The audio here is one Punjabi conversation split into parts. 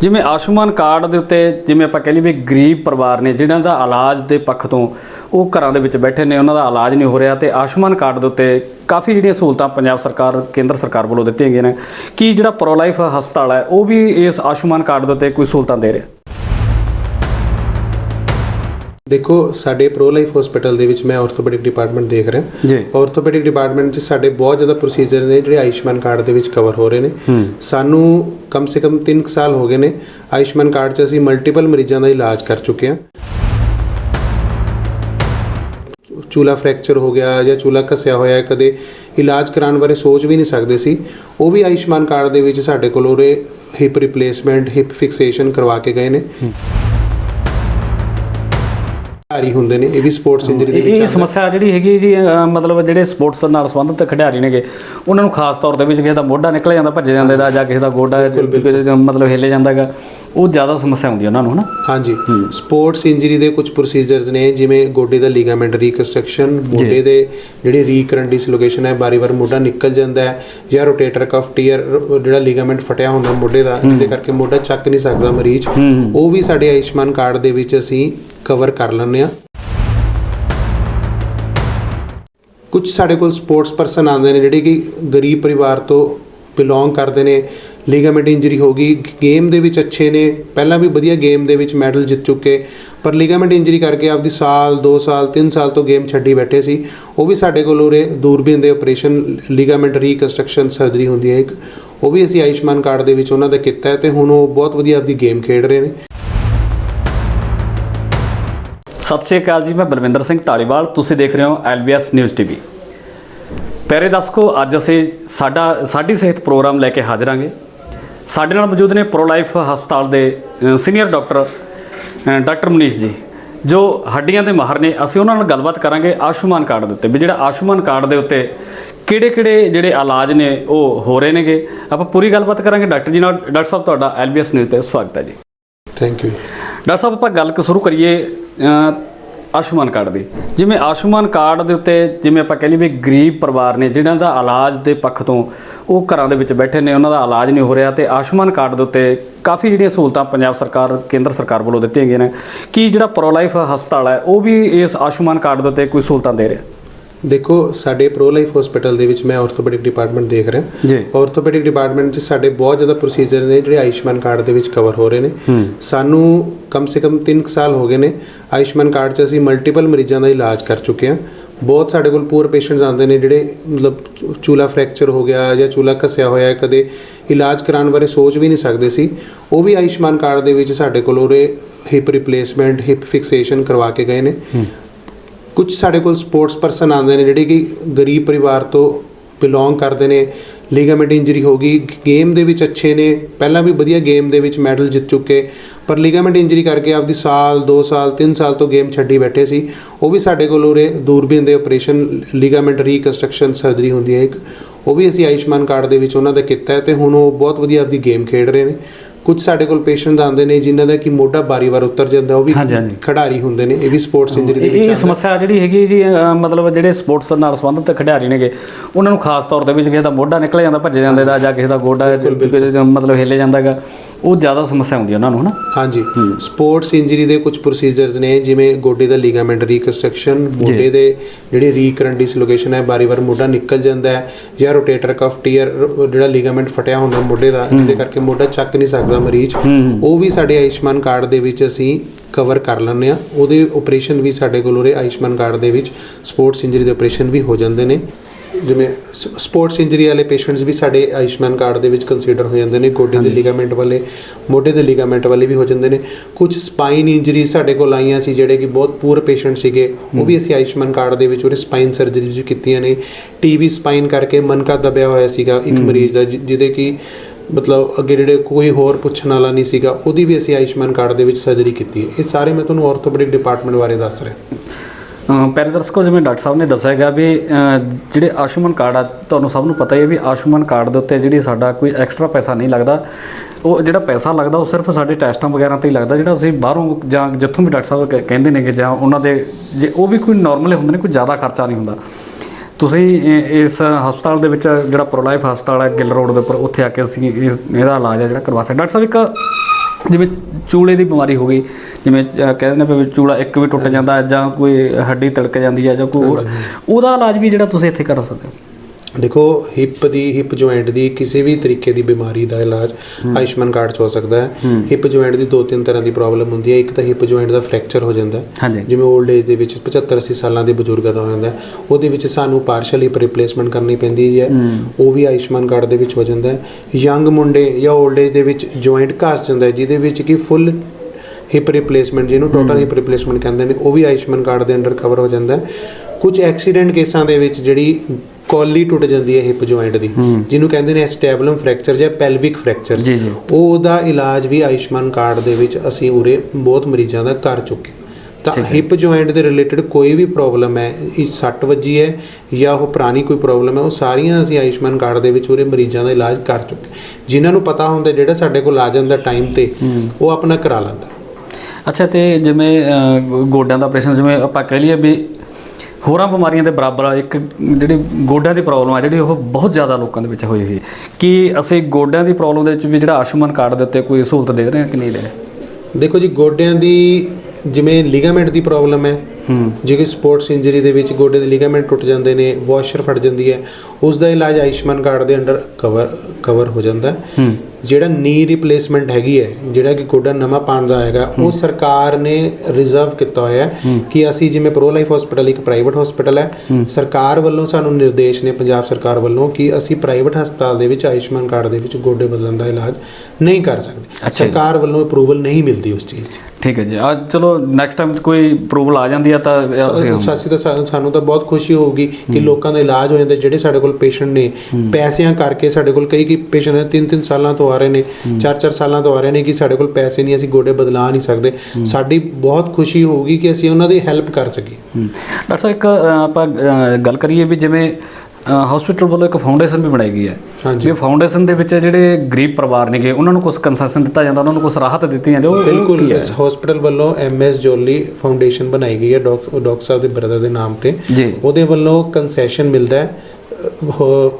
ਜਿਵੇਂ ਆਯੁਸ਼ਮਾਨ ਕਾਰਡ ਦੇ ਉੱਤੇ ਜਿਵੇਂ ਆਪਾਂ ਕਹਿ ਲਈਏ ਵੀ ਗਰੀਬ ਪਰਿਵਾਰ ਨੇ ਜਿਨ੍ਹਾਂ ਦਾ ਇਲਾਜ ਦੇ ਪੱਖ ਤੋਂ ਉਹ ਘਰਾਂ ਦੇ ਵਿੱਚ ਬੈਠੇ ਨੇ, ਉਹਨਾਂ ਦਾ ਇਲਾਜ ਨਹੀਂ ਹੋ ਰਿਹਾ ਤੇ ਆਯੁਸ਼ਮਾਨ ਕਾਰਡ ਦੇ ਉੱਤੇ ਕਾਫੀ ਜਿਹੜੀਆਂ ਸਹੂਲਤਾਂ ਪੰਜਾਬ ਸਰਕਾਰ, ਕੇਂਦਰ ਸਰਕਾਰ ਵੱਲੋਂ ਦਿੱਤੀਆਂ ਗਈਆਂ ਨੇ। ਕਿ ਜਿਹੜਾ ਪ੍ਰੋ ਲਾਈਫ ਹਸਪਤਾਲ ਹੈ, ਉਹ ਵੀ ਇਸ ਆਯੁਸ਼ਮਾਨ ਕਾਰਡ ਦੇ ਉੱਤੇ ਕੋਈ ਸਹੂਲਤਾਂ ਦੇ ਰਿਹਾ? ਦੇਖੋ ਸਾਡੇ ਪ੍ਰੋ ਲਾਈਫ ਹਸਪੀਟਲ ਦੇ ਵਿੱਚ ਮੈਂ ਆਰਥੋਪੈਡਿਕ ਡਿਪਾਰਟਮੈਂਟ ਦੇਖ ਰਿਹਾ। ਜੀ। ਆਰਥੋਪੈਡਿਕ ਡਿਪਾਰਟਮੈਂਟ 'ਚ ਸਾਡੇ ਬਹੁਤ ਜ਼ਿਆਦਾ ਪ੍ਰੋਸੀਜਰ ਨੇ ਜਿਹੜੇ ਆਯੁਸ਼ਮਾਨ ਕਾਰਡ ਦੇ ਵਿੱਚ ਕਵਰ ਹੋ ਰਹੇ ਨੇ। ਸਾਨੂੰ ਕਮ ਸੇ ਕਮ 3 ਸਾਲ ਹੋ ਗਏ ਨੇ। ਆਯੁਸ਼ਮਾਨ ਕਾਰਡ 'ਚ ਅਸੀਂ ਮਲਟੀਪਲ ਮਰੀਜ਼ਾਂ ਦਾ ਇਲਾਜ ਕਰ ਚੁੱਕੇ ਹਾਂ। ਚੂਲਾ ਫ੍ਰੈਕਚਰ ਹੋ ਗਿਆ ਜਾਂ ਚੂਲਾ ਘਸਿਆ ਹੋਇਆ ਹੈ ਕਦੇ ਇਲਾਜ ਕਰਾਉਣ ਬਾਰੇ ਸੋਚ ਵੀ ਨਹੀਂ ਸਕਦੇ ਸੀ। ਉਹ ਵੀ ਆਯੁਸ਼ਮਾਨ ਕਾਰਡ ਦੇ ਵਿੱਚ ਸਾਡੇ ਕੋਲ ਉਹਰੇ ਹਿਪ ਰਿਪਲੇਸਮੈਂਟ ਹਿਪ ਫਿਕਸੇਸ਼ਨ ਕਰਵਾ ਕੇ ਗਏ ਨੇ। ਭਾਰੀ ਹੁੰਦੇ ਨੇ ਇਹ ਵੀ ਸਪੋਰਟਸ ਇੰਜਰੀ ਦੇ ਵਿੱਚ ਇਹ। ਸਮੱਸਿਆ ਜਿਹੜੀ ਹੈਗੀ ਜੀ ਮਤਲਬ ਜਿਹੜੇ ਸਪੋਰਟਸ ਨਾਲ ਸੰਬੰਧਿਤ ਖਿਡਾਰੀ ਨੇਗੇ ਉਹਨਾਂ ਨੂੰ ਖਾਸ ਤੌਰ ਤੇ ਵਿੱਚ ਕਿਸੇ ਦਾ ਮੋਢਾ ਨਿਕਲ ਜਾਂਦਾ ਭੱਜ ਜਾਂਦੇ ਦਾ ਜਾਂ ਕਿਸੇ ਦਾ ਗੋਡਾ ਮਤਲਬ ਹਿੱਲੇ ਜਾਂਦਾਗਾ ਉਹ ਜ਼ਿਆਦਾ ਸਮੱਸਿਆ ਹੁੰਦੀ ਉਹਨਾਂ ਨੂੰ ਹਨਾ? ਹਾਂਜੀ। ਸਪੋਰਟਸ ਇੰਜਰੀ ਦੇ ਕੁਝ ਪ੍ਰੋਸੀਜਰਸ ਨੇ ਜਿਵੇਂ ਗੋਡੇ ਦਾ ਲਿਗਾਮੈਂਟ ਰੀਕਨਸਟਰਕਸ਼ਨ ਮੋਢੇ ਦੇ ਜਿਹੜੀ ਰੀਕਰਨ ਡਿਸਲੋਕੇਸ਼ਨ ਹੈ ਬਾਰੀ-ਬਾਰ ਮੋਢਾ ਨਿਕਲ ਜਾਂਦਾ ਹੈ ਜਾਂ ਰੋਟੇਟਰ ਕਫ ਟੀਅਰ ਜਿਹੜਾ ਲਿਗਾਮੈਂਟ ਫਟਿਆ ਹੁੰਦਾ ਮੋਢੇ ਦਾ ਜਿਹਦੇ ਕਰਕੇ ਮੋਢਾ ਚੱਕ ਨਹੀਂ ਸਕਦਾ ਮਰੀਜ਼। ਉਹ ਵੀ ਸਾਡੇ ਆਯੁਸ਼ਮਾਨ ਕਾਰਡ ਦੇ ਵਿੱਚ ਅਸੀਂ ਕਵਰ ਕਰ ਲੈਂਦੇ ਆ ਕੁਝ ਸਾਡੇ ਕੋਲ ਸਪੋਰਟਸ ਪਰਸਨ ਆਉਂਦੇ ਨੇ, ਜਿਹੜੇ ਕਿ ਗਰੀਬ ਪਰਿਵਾਰ ਤੋਂ ਬਿਲੋਂਗ ਕਰਦੇ ਨੇ ਲੀਗਾਮੈਂਟ ਇੰਜਰੀ ਹੋ ਗਈ ਗੇਮ ਦੇ ਵਿੱਚ ਅੱਛੇ ਨੇ, ਪਹਿਲਾਂ ਵੀ ਵਧੀਆ ਗੇਮ ਦੇ ਵਿੱਚ ਮੈਡਲ ਜਿੱਤ ਚੁੱਕੇ, ਪਰ ਲੀਗਾਮੈਂਟ ਇੰਜਰੀ ਕਰਕੇ ਆਪਦੀ ਸਾਲ 2 ਸਾਲ 3 ਸਾਲ ਤੋਂ ਗੇਮ ਛੱਡੀ ਬੈਠੇ ਸੀ। ਉਹ ਵੀ ਸਾਡੇ ਕੋਲ ਉਰੇ ਦੂਰਬੀਨ ਦੇ ਆਪਰੇਸ਼ਨ ਲੀਗਾਮੈਂਟ ਰੀਕਨਸਟਰਕਸ਼ਨ ਸਰਜਰੀ ਹੁੰਦੀ ਹੈ ਇੱਕ। ਉਹ ਵੀ ਅਸੀਂ ਆਯੁਸ਼ਮਾਨ ਕਾਰਡ ਦੇ ਵਿੱਚ ਉਹਨਾਂ ਦਾ ਕੀਤਾ ਹੈ ਤੇ ਹੁਣ ਉਹ ਬਹੁਤ ਵਧੀਆ ਆਪਦੀ ਗੇਮ ਖੇਡ ਰਹੇ ਨੇ। ਸਤਿ ਸ਼੍ਰੀ ਅਕਾਲ ਜੀ, ਮੈਂ ਬਲਵਿੰਦਰ ਸਿੰਘ ਧਾਲੀਵਾਲ, ਤੁਸੀਂ ਦੇਖ ਰਹੇ ਹੋ ਐਲਬੀਐਸ ਨਿਊਜ਼ ਟੀਵੀ। ਪਿਆਰੇ ਦਰਸ਼ਕੋ, ਅੱਜ ਅਸੀਂ ਸਾਡਾ, ਸਾਡੀ ਸਿਹਤ ਪ੍ਰੋਗਰਾਮ ਲੈ ਕੇ ਹਾਜ਼ਰਾਂਗੇ ਸਾਡੇ ਨਾਲ ਮੌਜੂਦ ਨੇ ਪ੍ਰੋ ਲਾਈਫ ਹਸਪਤਾਲ ਦੇ ਸੀਨੀਅਰ ਡਾਕਟਰ ਡਾਕਟਰ ਮਨੀਸ਼ ਜੀ, ਜੋ ਹੱਡੀਆਂ ਦੇ ਮਾਹਰ ਨੇ। ਅਸੀਂ ਉਹਨਾਂ ਨਾਲ ਗੱਲਬਾਤ ਕਰਾਂਗੇ ਆਯੁਸ਼ਮਾਨ ਕਾਰਡ ਦੇ ਉੱਤੇ, ਵੀ ਜਿਹੜਾ ਆਯੁਸ਼ਮਾਨ ਕਾਰਡ ਦੇ ਉੱਤੇ ਕਿਹੜੇ ਕਿਹੜੇ ਜਿਹੜੇ ਇਲਾਜ ਨੇ, ਉਹ ਹੋ ਰਹੇ ਨੇਗੇ। ਆਪਾਂ ਪੂਰੀ ਗੱਲਬਾਤ ਕਰਾਂਗੇ। ਡਾਕਟਰ ਜੀ ਨਾਲ, ਡਾਕਟਰ ਸਾਹਿਬ, ਤੁਹਾਡਾ ਐਲਬੀਐਸ ਨਿਊਜ਼ ਤੇ ਸਵਾਗਤ ਹੈ ਜੀ। ਥੈਂਕ ਯੂ ਡਾਕਟਰ ਸਾਹਿਬ ਆਪਾਂ ਗੱਲ ਕ ਸ਼ੁਰੂ ਕਰੀਏ ਅ, ਆਯੁਸ਼ਮਾਨ ਕਾਰਡ ਦੀ। ਜਿਵੇਂ ਆਯੁਸ਼ਮਾਨ ਕਾਰਡ ਦੇ ਉੱਤੇ ਜਿਵੇਂ ਆਪਾਂ ਕਹਿ ਲਈਏ ਵੀ ਗਰੀਬ ਪਰਿਵਾਰ ਨੇ ਜਿਨ੍ਹਾਂ ਦਾ ਇਲਾਜ ਦੇ ਪੱਖ ਤੋਂ ਉਹ ਘਰਾਂ ਦੇ ਵਿੱਚ ਬੈਠੇ ਨੇ ਉਹਨਾਂ ਦਾ ਇਲਾਜ ਨਹੀਂ ਹੋ ਰਿਹਾ ਤੇ ਆਯੁਸ਼ਮਾਨ ਕਾਰਡ ਦੇ ਉੱਤੇ ਕਾਫੀ ਜਿਹੜੀਆਂ ਸਹੂਲਤਾਂ ਪੰਜਾਬ ਸਰਕਾਰ ਕੇਂਦਰ ਸਰਕਾਰ ਵੱਲੋਂ ਦਿੱਤੀਆਂ ਗਈਆਂ ਨੇ। ਕਿ ਜਿਹੜਾ ਪ੍ਰੋ ਲਾਈਫ ਹਸਪਤਾਲ ਹੈ ਉਹ ਵੀ ਇਸ ਆਯੁਸ਼ਮਾਨ ਕਾਰਡ ਦੇ ਉੱਤੇ ਕੋਈ ਸਹੂਲਤਾਂ ਦੇ ਰਿਹਾ? ਦੇਖੋ ਸਾਡੇ ਪ੍ਰੋ ਲਾਈਫ ਹਸਪੀਟਲ ਦੇ ਵਿੱਚ ਮੈਂ ਆਰਥੋਪੈਡਿਕ ਡਿਪਾਰਟਮੈਂਟ ਦੇਖ ਰਿਹਾ। ਜੀ। ਆਰਥੋਪੈਡਿਕ ਡਿਪਾਰਟਮੈਂਟ 'ਚ ਸਾਡੇ ਬਹੁਤ ਜ਼ਿਆਦਾ ਪ੍ਰੋਸੀਜਰ ਨੇ ਜਿਹੜੇ ਆਯੁਸ਼ਮਾਨ ਕਾਰਡ ਦੇ ਵਿੱਚ ਕਵਰ ਹੋ ਰਹੇ ਨੇ। ਸਾਨੂੰ ਕਮ ਸੇ ਕਮ 3 ਸਾਲ ਹੋ ਗਏ ਨੇ। ਆਯੁਸ਼ਮਾਨ ਕਾਰਡ 'ਚ ਅਸੀਂ ਮਲਟੀਪਲ ਮਰੀਜ਼ਾਂ ਦਾ ਇਲਾਜ ਕਰ ਚੁੱਕੇ ਹਾਂ। ਬਹੁਤ ਸਾਡੇ ਕੋਲ ਪੂਰ ਪੇਸ਼ੈਂਟਸ ਆਉਂਦੇ ਨੇ ਜਿਹੜੇ ਮਤਲਬ ਚੂਲਾ ਫ੍ਰੈਕਚਰ ਹੋ ਗਿਆ ਜਾਂ ਚੂਲਾ ਘਸਿਆ ਹੋਇਆ ਹੈ ਕਦੇ ਇਲਾਜ ਕਰਾਉਣ ਬਾਰੇ ਸੋਚ ਵੀ ਨਹੀਂ ਸਕਦੇ ਸੀ। ਉਹ ਵੀ ਆਯੁਸ਼ਮਾਨ ਕਾਰਡ ਦੇ ਵਿੱਚ ਸਾਡੇ ਕੋਲ ਉਹਰੇ ਹਿਪ ਰਿਪਲੇਸਮੈਂਟ ਹਿਪ ਫਿਕਸੇਸ਼ਨ ਕਰਵਾ ਕੇ ਗਏ ਨੇ। ਕੁਝ ਸਾਡੇ ਕੋਲ ਸਪੋਰਟਸ ਪਰਸਨ ਆਉਂਦੇ ਨੇ ਜਿਹੜੇ ਕਿ ਗਰੀਬ ਪਰਿਵਾਰ ਤੋਂ ਬਿਲੋਂਗ ਕਰਦੇ ਨੇ ਲਿਗਾਮੈਂਟ ਇੰਜਰੀ ਹੋ ਗਈ ਗੇਮ ਦੇ ਵਿੱਚ ਅੱਛੇ ਨੇ, ਪਹਿਲਾਂ ਵੀ ਵਧੀਆ ਗੇਮ ਦੇ ਵਿੱਚ ਮੈਡਲ ਜਿੱਤ ਚੁੱਕੇ, ਪਰ ਲਿਗਾਮੈਂਟ ਇੰਜਰੀ ਕਰਕੇ ਆਪਦੀ ਸਾਲ 2 ਸਾਲ 3 ਸਾਲ ਤੋਂ ਗੇਮ ਛੱਡੀ ਬੈਠੇ ਸੀ। ਉਹ ਵੀ ਸਾਡੇ ਕੋਲ ਉਰੇ ਦੂਰਬੀਨ ਦੇ ਆਪਰੇਸ਼ਨ ਲਿਗਾਮੈਂਟ ਰੀਕਨਸਟਰਕਸ਼ਨ ਸਰਜਰੀ ਹੁੰਦੀ ਹੈ ਇੱਕ। ਉਹ ਵੀ ਅਸੀਂ ਆਯੁਸ਼ਮਾਨ ਕਾਰਡ ਦੇ ਵਿੱਚ ਉਹਨਾਂ ਦਾ ਕੀਤਾ ਹੈ ਤੇ ਹੁਣ ਉਹ ਬਹੁਤ ਵਧੀਆ ਆਪਦੀ ਗੇਮ ਖੇਡ ਰਹੇ ਨੇ। ਕੁਝ ਸਾਡੇ ਕੋਲ ਪੇਸ਼ੈਂਟ ਆਉਂਦੇ ਨੇ ਜਿਨ੍ਹਾਂ ਦਾ ਕਿ ਮੋਢਾ ਬਾਰੀ-ਵਾਰ ਉਤਰ ਜਾਂਦਾ ਉਹ ਵੀ ਹਾਂਜੀ, ਹਾਂਜੀ। ਖਿਡਾਰੀ ਹੁੰਦੇ ਨੇ ਇਹ ਵੀ ਸਪੋਰਟਸ ਇੰਜਰੀ ਦੇ ਵਿੱਚ ਇਹ ਆਉਂਦਾ ਸਮੱਸਿਆ ਜਿਹੜੀ ਹੈਗੀ ਜੀ ਮਤਲਬ ਜਿਹੜੇ ਸਪੋਰਟਸ ਨਾਲ ਸੰਬੰਧਿਤ ਖਿਡਾਰੀ ਨੇਗੇ ਉਹਨਾਂ ਨੂੰ ਖਾਸ ਤੌਰ ਤੇ ਵਿੱਚ ਕਿਸੇ ਦਾ ਮੋਢਾ ਨਿਕਲ ਜਾਂਦਾ ਭੱਜ ਜਾਂਦੇ ਦਾ ਜਾਂ ਕਿਸੇ ਦਾ ਗੋਡਾ ਕਿਸੇ ਦਾ ਮਤਲਬ ਹਿੱਲੇ ਜਾਂਦਾਗਾ ਉਹ ਜ਼ਿਆਦਾ ਸਮੱਸਿਆ ਹੈ ਉਹਨਾਂ ਨੂੰ ਹਨਾ? ਹਾਂਜੀ। ਸਪੋਰਟਸ ਇੰਜਰੀ ਦੇ ਕੁਝ ਪ੍ਰੋਸੀਜਰਸ ਨੇ ਜਿਵੇਂ ਗੋਡੇ ਦਾ ਲਿਗਾਮੈਂਟ ਰੀਕਨਸਟਰਕਸ਼ਨ ਮੋਢੇ ਦੇ ਜਿਹੜੀ ਰੀਕਰਨ ਡਿਸਲੋਕੇਸ਼ਨ ਹੈ ਬਾਰੀ-ਬਾਰ ਮੋਢਾ ਨਿਕਲ ਜਾਂਦਾ ਹੈ ਜਾਂ ਰੋਟੇਟਰ ਕਫ ਟੀਅਰ ਜਿਹੜਾ ਲਿਗਾਮੈਂਟ ਫਟਿਆ ਹੁੰਦਾ ਮੋਢੇ ਦਾ ਜਿਹਦੇ ਕਰਕੇ ਮੋਢਾ ਚੱਕ ਨਹੀਂ ਸਕਦਾ। ਮਰੀਜ਼ ਉਹ ਵੀ ਸਾਡੇ ਆਯੁਸ਼ਮਾਨ ਕਾਰਡ ਦੇ ਵਿੱਚ ਅਸੀਂ ਕਵਰ ਕਰ ਲੈਂਦੇ ਆ ਉਹਦੇ ਆਪਰੇਸ਼ਨ ਵੀ ਸਾਡੇ ਕੋਲ ਉਰੇ ਆਯੁਸ਼ਮਾਨ ਕਾਰਡ ਦੇ ਵਿੱਚ ਸਪੋਰਟਸ ਇੰਜਰੀ ਦੇ ਆਪਰੇਸ਼ਨ ਵੀ ਹੋ ਜਾਂਦੇ ਨੇ। ਜਿਵੇਂ ਸਪੋਰਟਸ ਇੰਜਰੀ ਵਾਲੇ ਪੇਸ਼ੈਂਟਸ ਵੀ ਸਾਡੇ ਆਯੁਸ਼ਮਾਨ ਕਾਰਡ ਦੇ ਵਿੱਚ ਕੰਸੀਡਰ ਹੋ ਜਾਂਦੇ ਨੇ। ਗੋਡੇ ਦੇ ਲਿਗਾਮੈਂਟ ਵਾਲੇ ਮੋਢੇ ਦੇ ਲਿਗਾਮੈਂਟ ਵਾਲੇ ਵੀ ਹੋ ਜਾਂਦੇ ਨੇ। ਕੁਝ ਸਪਾਈਨ ਇੰਜਰੀ ਸਾਡੇ ਕੋਲ ਆਈਆਂ ਸੀ ਜਿਹੜੇ ਕਿ ਬਹੁਤ ਪੂਰ ਪੇਸ਼ੈਂਟ ਸੀਗੇ ਉਹ ਵੀ ਅਸੀਂ ਆਯੁਸ਼ਮਾਨ ਕਾਰਡ ਦੇ ਵਿੱਚ ਉਹਦੇ ਸਪਾਈਨ ਸਰਜਰੀਜ਼ ਵੀ ਕੀਤੀਆਂ ਨੇ। ਟੀਵੀ ਸਪਾਈਨ ਕਰਕੇ ਮਨਕਾ ਦਬਿਆ ਹੋਇਆ ਸੀਗਾ ਇੱਕ ਮਰੀਜ਼ ਦਾ ਜਿਹਦੇ ਕਿ ਮਤਲਬ ਅੱਗੇ ਜਿਹੜੇ ਕੋਈ ਹੋਰ ਪੁੱਛਣ ਵਾਲਾ ਨਹੀਂ ਸੀਗਾ, ਉਹਦੀ ਵੀ ਅਸੀਂ ਆਯੁਸ਼ਮਾਨ ਕਾਰਡ ਦੇ ਵਿੱਚ ਸਰਜਰੀ ਕੀਤੀ ਹੈ। ਇਹ ਸਾਰੇ ਮੈਂ ਤੁਹਾਨੂੰ ਆਰਥੋਪੈਡਿਕ ਡਿਪਾਰਟਮੈਂਟ ਬਾਰੇ ਦੱਸ ਰਿਹਾ। ਪਹਿਲੇ ਦਰਸ਼ਕੋ, ਜਿਵੇਂ ਡਾਕਟਰ ਸਾਹਿਬ ਨੇ ਦੱਸਿਆ ਹੈਗਾ ਵੀ ਜਿਹੜੇ ਆਯੁਸ਼ਮਾਨ ਕਾਰਡ ਆ, ਤੁਹਾਨੂੰ ਸਭ ਨੂੰ ਪਤਾ ਹੀ ਹੈ ਵੀ ਆਯੁਸ਼ਮਾਨ ਕਾਰਡ ਦੇ ਉੱਤੇ ਜਿਹੜੀ ਸਾਡਾ ਕੋਈ ਐਕਸਟਰਾ ਪੈਸਾ ਨਹੀਂ ਲੱਗਦਾ। ਉਹ ਜਿਹੜਾ ਪੈਸਾ ਲੱਗਦਾ, ਉਹ ਸਿਰਫ ਸਾਡੇ ਟੈਸਟਾਂ ਵਗੈਰਾ ਤੇ ਹੀ ਲੱਗਦਾ, ਜਿਹੜਾ ਅਸੀਂ ਬਾਹਰੋਂ ਜਾਂ ਜਿੱਥੋਂ ਵੀ ਡਾਕਟਰ ਸਾਹਿਬ ਕਹਿ- ਕਹਿੰਦੇ ਨੇਗੇ ਜਾਂ ਉਹਨਾਂ ਦੇ ਜੇ ਉਹ ਵੀ ਕੋਈ ਨਾਰਮਲ ਹੁੰਦੇ ਨੇ, ਕੋਈ ਜ਼ਿਆਦਾ ਖਰਚਾ ਨਹੀਂ ਹੁੰਦਾ। ਤੁਸੀਂ ਇਸ ਹਸਪਤਾਲ ਦੇ ਵਿੱਚ ਜਿਹੜਾ ਪ੍ਰੋਲਾਈਫ ਹਸਪਤਾਲ ਹੈ ਗਿੱਲ ਰੋਡ ਦੇ ਉੱਪਰ ਉੱਥੇ ਆ ਕੇ ਅਸੀਂ ਇਸ ਇਹਦਾ ਇਲਾਜ ਹੈ ਜਿਹੜਾ ਕਰਵਾ ਸਕਦੇ ਡਾਕਟਰ ਸਾਹਿਬ ਇੱਕ ਜਿਵੇਂ ਚੂਲੇ ਦੀ ਬਿਮਾਰੀ ਹੋ ਗਈ ਜਿਵੇਂ ਕਹਿੰਦੇ ਨੇ ਵੀ ਚੂਲਾ ਇੱਕ ਵੀ ਟੁੱਟ ਜਾਂਦਾ ਜਾਂ ਕੋਈ ਹੱਡੀ ਤਿਲਕ ਜਾਂਦੀ ਹੈ ਜਾਂ ਕੋਈ ਹੋਰ ਉਹਦਾ ਇਲਾਜ ਵੀ ਜਿਹੜਾ ਤੁਸੀਂ ਇੱਥੇ ਕਰ ਸਕਦੇ ਹੋ? ਦੇਖੋ ਹਿਪ ਦੀ ਹਿਪ ਜੁਆਇੰਟ ਦੀ ਕਿਸੇ ਵੀ ਤਰੀਕੇ ਦੀ ਬਿਮਾਰੀ ਦਾ ਇਲਾਜ ਆਯੁਸ਼ਮਾਨ ਕਾਰਡ 'ਚ ਹੋ ਸਕਦਾ ਹੈ। ਹਿਪ ਜੁਆਇੰਟ ਦੀ ਦੋ ਤਿੰਨ ਤਰ੍ਹਾਂ ਦੀ ਪ੍ਰੋਬਲਮ ਹੁੰਦੀ ਹੈ। ਇੱਕ ਤਾਂ ਹਿਪ ਜੁਆਇੰਟ ਦਾ ਫ੍ਰੈਕਚਰ ਹੋ ਜਾਂਦਾ ਜਿਵੇਂ 올ਡ ਏਜ ਦੇ ਵਿੱਚ 75 80 ਸਾਲਾਂ ਦੇ ਬਜ਼ੁਰਗਾਂ ਦਾ ਹੋ ਜਾਂਦਾ ਉਹਦੇ ਵਿੱਚ ਸਾਨੂੰ ਪਾਰਸ਼ਲ ਹਿਪ ਰਿਪਲੇਸਮੈਂਟ ਕਰਨੀ ਪੈਂਦੀ ਹੈ। ਉਹ ਵੀ ਆਯੁਸ਼ਮਾਨ ਕਾਰਡ ਦੇ ਵਿੱਚ ਹੋ ਜਾਂਦਾ ਹੈ। ਯੰਗ ਮੁੰਡੇ ਜਾਂ 올ਡ ਏਜ ਦੇ ਵਿੱਚ ਜੁਆਇੰਟ ਘਸ ਜਾਂਦਾ ਜਿਹਦੇ ਵਿੱਚ ਕਿ ਫੁੱਲ ਹਿਪ ਰਿਪਲੇਸਮੈਂਟ ਜਿਹਨੂੰ ਟੋਟਲ ਹਿਪ ਰਿਪਲੇਸਮੈਂਟ ਕਹਿੰਦੇ ਨੇ ਉਹ ਵੀ ਆਯੁਸ਼ਮਾਨ ਕਾਰਡ ਦੇ ਅੰਡਰ ਕਵਰ ਹੋ ਜਾਂਦਾ ਕੁਝ ਐਕਸੀਡੈਂਟ ਕੇਸਾਂ ਦੇ ਵਿੱਚ ਜਿਹੜੀ ਕੌਲੀ ਟੁੱਟ ਜਾਂਦੀ ਹੈ ਹਿਪ ਜੁਆਇੰਟ ਦੀ ਜਿਹਨੂੰ ਕਹਿੰਦੇ ਨੇ ਐਸਟੈਬਲਮ ਫ੍ਰੈਕਚਰ ਜਾਂ ਪੈਲਵਿਕ ਫ੍ਰੈਕਚਰ। ਉਹਦਾ ਇਲਾਜ ਵੀ ਆਯੁਸ਼ਮਾਨ ਕਾਰਡ ਦੇ ਵਿੱਚ ਅਸੀਂ ਉਰੇ ਬਹੁਤ ਮਰੀਜ਼ਾਂ ਦਾ ਕਰ ਚੁੱਕੇ ਤਾਂ ਹਿਪ ਜੁਆਇੰਟ ਦੇ ਰਿਲੇਟਡ ਕੋਈ ਵੀ ਪ੍ਰੋਬਲਮ ਹੈ ਇਹ ਸੱਟ ਵੱਜੀ ਹੈ ਜਾਂ ਉਹ ਪੁਰਾਣੀ ਕੋਈ ਪ੍ਰੋਬਲਮ ਹੈ ਉਹ ਸਾਰੀਆਂ ਅਸੀਂ ਆਯੁਸ਼ਮਾਨ ਕਾਰਡ ਦੇ ਵਿੱਚ ਉਰੇ ਮਰੀਜ਼ਾਂ ਦਾ ਇਲਾਜ ਕਰ ਚੁੱਕੇ ਜਿਨ੍ਹਾਂ ਨੂੰ ਪਤਾ ਹੁੰਦਾ ਜਿਹੜਾ ਸਾਡੇ ਕੋਲ ਆ ਜਾਂਦਾ ਟਾਈਮ ਤੇ ਉਹ ਆਪਣਾ ਕਰਾ ਲੈਂਦਾ। ਅੱਛਾ ਤੇ ਜਿਵੇਂ ਗੋਡਿਆਂ ਦਾ ਆਪਰੇਸ਼ਨ ਜਿਵੇਂ ਆਪਾਂ ਕਹਿ ਲਈਏ ਵੀ ਹੋਰਾਂ ਬਿਮਾਰੀਆਂ ਦੇ ਬਰਾਬਰ ਇੱਕ ਜਿਹੜੀ ਗੋਡਿਆਂ ਦੀ ਪ੍ਰੋਬਲਮ ਆ ਜਿਹੜੀ ਉਹ ਬਹੁਤ ਜ਼ਿਆਦਾ ਲੋਕਾਂ ਦੇ ਵਿੱਚ ਹੋਈ ਹੋਈ ਕਿ ਅਸੀਂ ਗੋਡਿਆਂ ਦੀ ਪ੍ਰੋਬਲਮ ਦੇ ਵਿੱਚ ਵੀ ਜਿਹੜਾ ਆਯੁਸ਼ਮਾਨ ਕਾਰਡ ਦੇ ਉੱਤੇ ਕੋਈ ਸਹੂਲਤ ਦੇ ਰਹੇ ਹਾਂ ਕਿ ਨਹੀਂ ਦੇ ਰਹੇ? ਦੇਖੋ ਜੀ ਗੋਡਿਆਂ ਦੀ ਜਿਵੇਂ ਲਿਗਾਮੈਂਟ ਦੀ ਪ੍ਰੋਬਲਮ ਹੈ ਜੇ ਕੋਈ ਸਪੋਰਟਸ ਇੰਜਰੀ ਦੇ ਵਿੱਚ ਗੋਡੇ ਦੇ ਲਿਗਾਮੈਂਟ ਟੁੱਟ ਜਾਂਦੇ ਨੇ ਵਾਸ਼ਰ ਫਟ ਜਾਂਦੀ ਹੈ ਉਸ ਦਾ ਇਲਾਜ ਆਯੁਸ਼ਮਾਨ ਕਾਰਡ ਦੇ ਅੰਡਰ ਕਵਰ ਕਵਰ ਹੋ ਜਾਂਦਾ ਹੈ। ਜਿਹੜਾ ਨੀ ਰਿਪਲੇਸਮੈਂਟ ਹੈਗੀ ਹੈ ਜਿਹੜਾ ਕਿ ਗੋਡਾ ਨਵਾਂ ਪਾਉਣ ਦਾ ਹੈਗਾ ਉਹ ਸਰਕਾਰ ਨੇ ਰਿਜ਼ਰਵ ਕੀਤਾ ਹੋਇਆ ਹੈ ਕਿ ਅਸੀਂ ਜਿਵੇਂ ਪ੍ਰੋ ਲਾਈਫ ਹਸਪੀਟਲ ਇੱਕ ਪ੍ਰਾਈਵੇਟ ਹਸਪੀਟਲ ਹੈ ਸਰਕਾਰ ਵੱਲੋਂ ਸਾਨੂੰ ਨਿਰਦੇਸ਼ ਨੇ ਪੰਜਾਬ ਸਰਕਾਰ ਵੱਲੋਂ ਕਿ ਅਸੀਂ ਪ੍ਰਾਈਵੇਟ ਹਸਪਤਾਲ ਦੇ ਵਿੱਚ ਆਯੁਸ਼ਮਾਨ ਕਾਰਡ ਦੇ ਵਿੱਚ ਗੋਡੇ ਬਦਲਣ ਦਾ ਇਲਾਜ ਨਹੀਂ ਕਰ ਸਕਦੇ। ਸਰਕਾਰ ਵੱਲੋਂ ਅਪਰੂਵਲ ਨਹੀਂ ਮਿਲਦੀ ਉਸ ਚੀਜ਼ ਦੀ। ਠੀਕ ਹੈ ਜੀ। ਆ ਚਲੋ ਨੈਕਸਟ ਟਾਈਮ ਕੋਈ ਅਪਰੂਵਲ ਆ ਜਾਂਦੀ ਆ ਤਾਂ ਸਾਸੀ ਤਾਂ ਸਾਨੂੰ ਤਾਂ ਬਹੁਤ ਖੁਸ਼ੀ ਹੋਊਗੀ ਕਿ ਲੋਕਾਂ ਦਾ ਇਲਾਜ ਹੋ ਜਾਂਦਾ ਜਿਹੜੇ ਸਾਡੇ ਕੋਲ ਪੇਸ਼ੈਂਟ ਨੇ ਪੈਸਿਆਂ ਕਰਕੇ ਸਾਡੇ ਕੋਲ ਕਈ ਕਈ ਪੇਸ਼ੈਂਟ ਨੇ 3-3 ਸਾਲਾਂ ਤੋਂ ਆ ਰਹੇ ਨੇ 4-4 ਸਾਲਾਂ ਤੋਂ ਆ ਰਹੇ ਨੇ ਕਿ ਸਾਡੇ ਕੋਲ ਪੈਸੇ ਨਹੀਂ ਅਸੀਂ ਗੋਡੇ ਬਦਲਾ ਨਹੀਂ ਸਕਦੇ ਸਾਡੀ ਬਹੁਤ ਖੁਸ਼ੀ ਹੋਊਗੀ ਕਿ ਅਸੀਂ ਉਹਨਾਂ ਦੀ ਹੈਲਪ ਕਰ ਸਕੀਏ। ਡਾਕਟਰ ਸਾਹਿਬ ਇੱਕ ਆਪਾਂ ਗੱਲ ਕਰੀਏ ਵੀ ਜਿਵੇਂ ਹਸਪੀਟਲ ਵੱਲੋਂ ਇੱਕ ਫਾਊਂਡੇਸ਼ਨ ਵੀ ਬਣਾਈ ਗਈ ਹੈ। ਵੀ ਫਾਊਂਡੇਸ਼ਨ ਦੇ ਵਿੱਚ ਜਿਹੜੇ ਗਰੀਬ ਪਰਿਵਾਰ ਨੇਗੇ ਉਹਨਾਂ ਨੂੰ ਕੁਝ ਕੰਸੈਸ਼ਨ ਦਿੱਤਾ ਜਾਂਦਾ ਉਹਨਾਂ ਨੂੰ ਕੁਝ ਰਾਹਤ ਦਿੱਤੀ ਜਾਂਦੀ ਉਹ ਬਿਲਕੁਲ? ਇਸ ਹਸਪੀਟਲ ਵੱਲੋਂ ਐਮਐਸ ਜੋਲੀ ਫਾਊਂਡੇਸ਼ਨ ਬਣਾਈ ਗਈ ਹੈ ਡਾਕਟਰ ਡਾਕਟਰ ਸਾਹਿਬ ਦੇ ਬ੍ਰਦਰ ਦੇ ਨਾਮ ਤੇ ਜੀ ਉਹਦੇ ਵੱਲੋਂ ਕੰਸੈਸ਼ਨ ਮਿਲਦਾ ਹੈ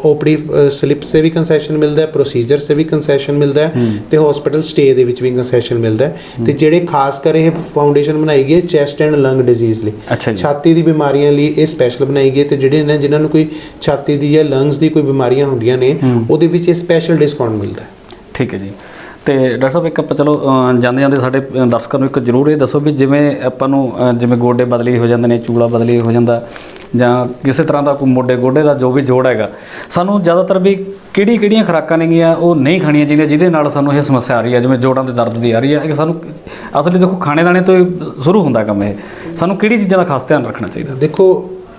ਓਪੀਡੀ ਸਲਿੱਪ ਸੇ ਵੀ ਕੰਸੈਸ਼ਨ ਮਿਲਦਾ ਹੈ ਪ੍ਰੋਸੀਜਰ ਸੇ ਵੀ ਕੰਸੈਸ਼ਨ ਮਿਲਦਾ ਹੈ ਤੇ ਹਸਪੀਟਲ ਸਟੇ ਦੇ ਵਿੱਚ ਵੀ ਕੰਸੈਸ਼ਨ ਮਿਲਦਾ ਹੈ। ਤੇ ਜਿਹੜੇ ਖਾਸ ਕਰ ਇਹ ਫਾਊਂਡੇਸ਼ਨ ਬਣਾਈ ਗਈ ਹੈ ਚੈਸਟ ਐਂਡ ਲੰਗ ਡਿਜ਼ੀਜ਼ ਲਈ। ਛਾਤੀ ਦੀ ਬਿਮਾਰੀਆਂ ਲਈ ਇਹ ਸਪੈਸ਼ਲ ਬਣਾਈ ਗਈ ਹੈ ਤੇ ਜਿਹੜੇ ਨੇ ਜਿਨ੍ਹਾਂ ਨੂੰ ਕੋਈ ਛਾਤੀ ਦੀ ਜਾਂ ਲੰਗਸ ਦੀ ਕੋਈ ਬਿਮਾਰੀਆਂ ਹੁੰਦੀਆਂ ਨੇ ਉਹਦੇ ਵਿੱਚ ਇਹ ਸਪੈਸ਼ਲ ਡਿਸਕਾਊਂਟ ਮਿਲਦਾ ਹੈ। ਠੀਕ ਹੈ ਜੀ। ਤੇ ਡਾਕਟਰ ਸਾਹਿਬ ਇੱਕ ਆਪਾਂ ਚਲੋ ਜਾਂਦੇ ਜਾਂਦੇ ਸਾਡੇ ਦਰਸ਼ਕਾਂ ਨੂੰ ਇੱਕ ਜ਼ਰੂਰ ਇਹ ਦੱਸੋ ਵੀ ਜਿਵੇਂ ਆਪਾਂ ਨੂੰ ਜਿਵੇਂ ਗੋਡੇ ਬਦਲੀ ਹੋ ਜਾਂਦੇ ਨੇ ਚੂਲਾ ਬਦਲੀ ਹੋ ਜਾਂਦਾ ਜਾਂ ਕਿਸੇ ਤਰ੍ਹਾਂ ਦਾ ਕੋਈ ਮੋਢੇ ਗੋਡੇ ਦਾ ਜੋ ਵੀ ਜੋੜ ਹੈਗਾ, ਸਾਨੂੰ ਜ਼ਿਆਦਾਤਰ ਵੀ ਕਿਹੜੀ ਕਿਹੜੀਆਂ ਖੁਰਾਕਾਂ ਨੇਗੀਆਂ ਉਹ ਨਹੀਂ ਖਾਣੀਆਂ ਚਾਹੀਦੀਆਂ, ਜਿਹਦੇ ਨਾਲ ਸਾਨੂੰ ਇਹ ਸਮੱਸਿਆ ਆ ਰਹੀ ਹੈ, ਜਿਵੇਂ ਜੋੜਾਂ ਦੇ ਦਰਦ ਦੀ ਆ ਰਹੀ ਹੈ, ਇਹ ਸਾਨੂੰ ਅਸਲੀ ਦੇਖੋ ਖਾਣੇ ਦਾਣੇ ਤੋਂ ਹੀ ਸ਼ੁਰੂ ਹੁੰਦਾ ਕੰਮ ਇਹ। ਸਾਨੂੰ ਕਿਹੜੀ ਚੀਜ਼ਾਂ ਦਾ ਖਾਸ ਧਿਆਨ ਰੱਖਣਾ ਚਾਹੀਦਾ? ਦੇਖੋ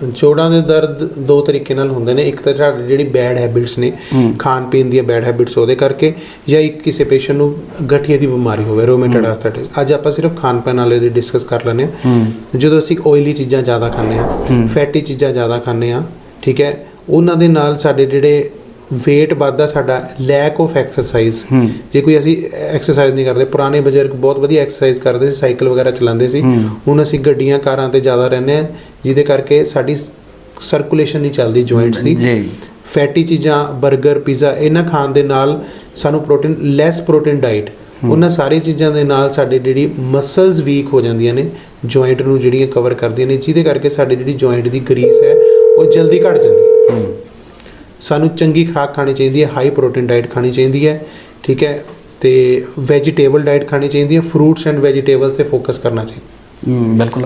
ਜੋੜਾਂ ਦੇ ਦਰਦ ਦੋ ਤਰੀਕੇ ਨਾਲ ਹੁੰਦੇ ਨੇ। ਇੱਕ ਤਾਂ ਤੁਹਾਡੀ ਜਿਹੜੀ ਬੈਡ ਹੈਬਿਟਸ ਨੇ ਖਾਣ ਪੀਣ ਦੀਆਂ ਬੈਡ ਹੈਬਿਟਸ ਉਹਦੇ ਕਰਕੇ ਜਾਂ ਇੱਕ ਕਿਸੇ ਪੇਸ਼ੈਂਟ ਨੂੰ ਗਠੀਏ ਦੀ ਬਿਮਾਰੀ ਹੋਵੇ ਰੋਮੇਟਡ ਆਰਥਰਾਈਟਿਸ ਅੱਜ ਆਪਾਂ ਸਿਰਫ ਖਾਣ ਪੀਣ ਵਾਲੇ ਦੀ ਡਿਸਕਸ ਕਰ ਹਾਂ। ਜਦੋਂ ਅਸੀਂ ਆਇਲੀ ਚੀਜ਼ਾਂ ਜ਼ਿਆਦਾ ਖਾਂਦੇ ਹਾਂ ਫੈਟੀ ਚੀਜ਼ਾਂ ਜ਼ਿਆਦਾ ਖਾਂਦੇ ਹਾਂ ਠੀਕ ਹੈ ਉਹਨਾਂ ਦੇ ਨਾਲ ਸਾਡੇ ਜਿਹੜੇ weight ਵੱਧਦਾ ਸਾਡਾ ਲੈਕ ਆਫ ਐਕਸਰਸਾਈਜ਼ ਜੇ ਕੋਈ ਅਸੀਂ ਐਕਸਰਸਾਈਜ਼ ਨਹੀਂ ਕਰਦੇ ਪੁਰਾਣੇ ਬਜ਼ੁਰਗ ਬਹੁਤ ਵਧੀਆ ਐਕਸਰਸਾਈਜ਼ ਕਰਦੇ ਸੀ ਸਾਈਕਲ ਵਗੈਰਾ ਚਲਾਉਂਦੇ ਸੀ। ਹੁਣ ਅਸੀਂ ਗੱਡੀਆਂ ਕਾਰਾਂ ਤੇ ਜ਼ਿਆਦਾ ਰਹਿੰਦੇ ਹਾਂ ਜਿਹਦੇ ਕਰਕੇ ਸਾਡੀ ਸਰਕੂਲੇਸ਼ਨ ਨਹੀਂ ਚੱਲਦੀ ਜੁਆਇੰਟਸ ਦੀ। ਜੀ। ਫੈਟੀ ਚੀਜ਼ਾਂ 버ਗਰ ਪੀਜ਼ਾ ਇਹਨਾਂ ਖਾਣ ਦੇ ਨਾਲ ਸਾਨੂੰ ਪ੍ਰੋਟੀਨ ਲੈਸ ਪ੍ਰੋਟੀਨ ਡਾਈਟ ਉਹਨਾਂ ਸਾਰੀ ਚੀਜ਼ਾਂ ਦੇ ਨਾਲ ਸਾਡੇ ਜਿਹੜੀ ਮਸਲਸ ਵੀਕ ਹੋ ਜਾਂਦੀਆਂ ਨੇ ਜੁਆਇੰਟ ਨੂੰ ਜਿਹੜੀਆਂ ਕਵਰ ਕਰਦੀਆਂ ਨੇ ਜਿਹਦੇ ਕਰਕੇ ਸਾਡੀ ਜਿਹੜੀ ਜੁਆਇੰਟ ਦੀ ਗਰੀਸ ਹੈ ਉਹ ਜਲਦੀ ਘਟ ਜਾਂਦੀ ਹੈ। ਸਾਨੂੰ ਚੰਗੀ ਖੁਰਾਕ ਖਾਣੀ ਚਾਹੀਦੀ ਹੈ ਹਾਈ ਪ੍ਰੋਟੀਨ ਡਾਈਟ ਖਾਣੀ ਚਾਹੀਦੀ ਹੈ ਠੀਕ ਹੈ? ਤੇ ਵੈਜੀਟੇਬਲ ਡਾਈਟ ਖਾਣੀ ਚਾਹੀਦੀ ਹੈ ਫਰੂਟਸ ਐਂਡ ਵੈਜੀਟੇਬਲਸ ਤੇ ਫੋਕਸ ਕਰਨਾ ਚਾਹੀਦਾ। ਬਿਲਕੁਲ।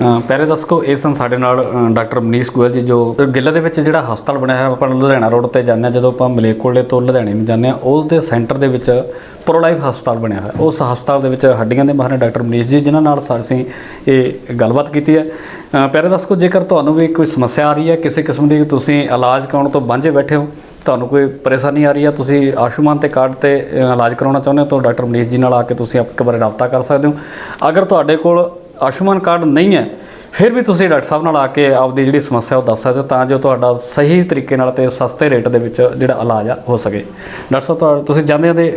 ਅ, ਦੱਸੋ ਇਹ ਸਨ ਸਾਡੇ ਨਾਲ ਡਾਕਟਰ ਮਨੀਸ਼ ਗੋਇਲ ਜੀ ਜੋ ਗਿੱਲ ਦੇ ਵਿੱਚ ਜਿਹੜਾ ਹਸਪਤਾਲ ਬਣਿਆ ਹੋਇਆ ਆਪਾਂ ਲੁਧਿਆਣਾ ਰੋਡ ਤੇ ਜਾਂਦੇ ਹਾਂ ਜਦੋਂ ਆਪਾਂ ਮਲੇਕੋਲੇ ਤੋਂ ਲੁਧਿਆਣੇ ਨੂੰ ਜਾਂਦੇ ਹਾਂ ਦੇ ਸੈਂਟਰ ਦੇ ਵਿੱਚ ਪ੍ਰੋਲਾਈਫ ਹਸਪਤਾਲ ਬਣਿਆ ਹੋਇਆ। ਉਸ ਹਸਪਤਾਲ ਦੇ ਵਿੱਚ ਹੱਡੀਆਂ ਦੇ ਮਾਹਰ ਨੇ ਡਾਕਟਰ ਮਨੀਸ਼ ਜੀ ਜਿਨ੍ਹਾਂ ਨਾਲ ਸਾ- ਅਸੀਂ ਇਹ ਗੱਲਬਾਤ ਕੀਤੀ ਹੈ। ਅ, ਦੱਸੋ ਜੇਕਰ ਤੁਹਾਨੂੰ ਵੀ ਕੋਈ ਸਮੱਸਿਆ ਆ ਰਹੀ ਹੈ ਕਿਸੇ ਕਿਸਮ ਦੀ ਤੁਸੀਂ ਇਲਾਜ ਕਰਾਉਣ ਤੋਂ ਵਾਂਝੇ ਬੈਠੇ ਹੋ ਤੁਹਾਨੂੰ ਕੋਈ ਪਰੇਸ਼ਾਨੀ ਆ ਰਹੀ ਹੈ ਤੁਸੀਂ ਆਯੁਸ਼ਮਾਨ ਤੇ ਕਾਰਡ ਤੇ ਇਲਾਜ ਕਰਾਉਣਾ ਚਾਹੁੰਦੇ ਹੋ ਤਾਂ ਡਾਕਟਰ ਮਨੀਸ਼ ਜੀ ਨਾਲ ਆ ਕੇ ਤੁਸੀਂ ਇੱਕ ਵਾਰ ਰਾਬਤਾ ਕਰ ਸਕਦੇ ਹੋ। ਅਗਰ ਤੁਹਾਡੇ ਕੋਲ ਆਯੁਸ਼ਮਾਨ ਕਾਰਡ ਨਹੀਂ ਹੈ, ਫਿਰ ਵੀ ਤੁਸੀਂ ਡਾਕਟਰ ਸਾਹਿਬ ਨਾਲ ਆ ਕੇ ਆਪਦੀ ਜਿਹੜੀ ਸਮੱਸਿਆ ਉਹ ਦੱਸ ਸਕਦੇ ਹੋ, ਤਾਂ ਜੋ ਤੁਹਾਡਾ ਸਹੀ ਤਰੀਕੇ ਨਾਲ ਤੇ ਸਸਤੇ ਰੇਟ ਦੇ ਵਿੱਚ ਜਿਹੜਾ ਇਲਾਜ ਆ, ਹੋ ਸਕੇ। ਡਾਕਟਰ ਸਾਹਿਬ, ਤੁਹਾ- ਤੁਸੀਂ ਜਾਂਦੇ ਹੋ ਦੇ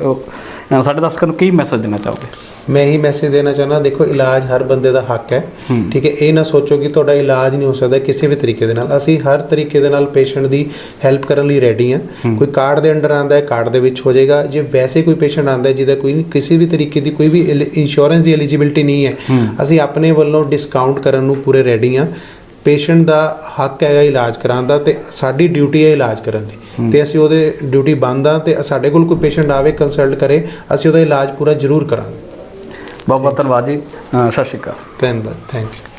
ਸਾਡੇ ਦਰਸ਼ਕਾਂ ਨੂੰ ਕੀ ਮੈਸੇਜ ਦੇਣਾ ਚਾਹੋਗੇ? ਮੈਂ ਹੀ ਮੈਸੇਜ ਦੇਣਾ ਚਾਹੁੰਦਾ ਦੇਖੋ ਇਲਾਜ ਹਰ ਬੰਦੇ ਦਾ ਹੱਕ ਹੈ ਠੀਕ ਹੈ ਇਹ ਨਾ ਸੋਚੋ ਕਿ ਤੁਹਾਡਾ ਇਲਾਜ ਨਹੀਂ ਹੋ ਸਕਦਾ ਕਿਸੇ ਵੀ ਤਰੀਕੇ ਦੇ ਨਾਲ। ਅਸੀਂ ਹਰ ਤਰੀਕੇ ਦੇ ਨਾਲ ਪੇਸ਼ੈਂਟ ਦੀ ਹੈਲਪ ਕਰਨ ਲਈ ਰੈਡੀ ਹਾਂ। ਕੋਈ ਕਾਰਡ ਦੇ ਅੰਡਰ ਆਂਦਾ ਹੈ ਕਾਰਡ ਦੇ ਵਿੱਚ ਹੋ ਜਾਏਗਾ। ਜੇ ਵੈਸੇ ਕੋਈ ਪੇਸ਼ੈਂਟ ਆਂਦਾ ਹੈ ਜਿਹਦਾ ਕੋਈ ਕਿਸੇ ਵੀ ਤਰੀਕੇ ਦੀ ਕੋਈ ਵੀ ਇੰਸ਼ੋਰੈਂਸ ਦੀ ਐਲੀਜੀਬਿਲਟੀ ਨਹੀਂ ਹੈ ਅਸੀਂ ਆਪਣੇ ਵੱਲੋਂ ਡਿਸਕਾਊਂਟ ਕਰਨ ਨੂੰ ਪੂਰੇ ਰੈਡੀ ਹਾਂ। ਪੇਸ਼ੈਂਟ ਦਾ ਹੱਕ ਹੈਗਾ ਇਲਾਜ ਕਰਾਉਣ ਦਾ ਤੇ ਸਾਡੀ ਡਿਊਟੀ ਹੈ ਇਲਾਜ ਕਰਨ ਦੀ। ਤੇ ਅਸੀਂ ਉਹਦੇ ਡਿਊਟੀ ਬੰਦ ਆ ਤੇ ਸਾਡੇ ਕੋਲ ਕੋਈ ਪੇਸ਼ੈਂਟ ਆਵੇ ਕੰਸਲਟ ਕਰੇ ਅਸੀਂ ਉਹਦਾ ਇਲਾਜ ਪੂਰਾ ਜ਼ਰੂਰ ਕਰਾਂਗੇ। ਬਹੁਤ ਬਹੁਤ ਧੰਨਵਾਦ ਜੀ। ਸਤਿ ਸ਼੍ਰੀ ਅਕਾਲ। ਧੰਨਵਾਦ ਥੈਂਕ ਯੂ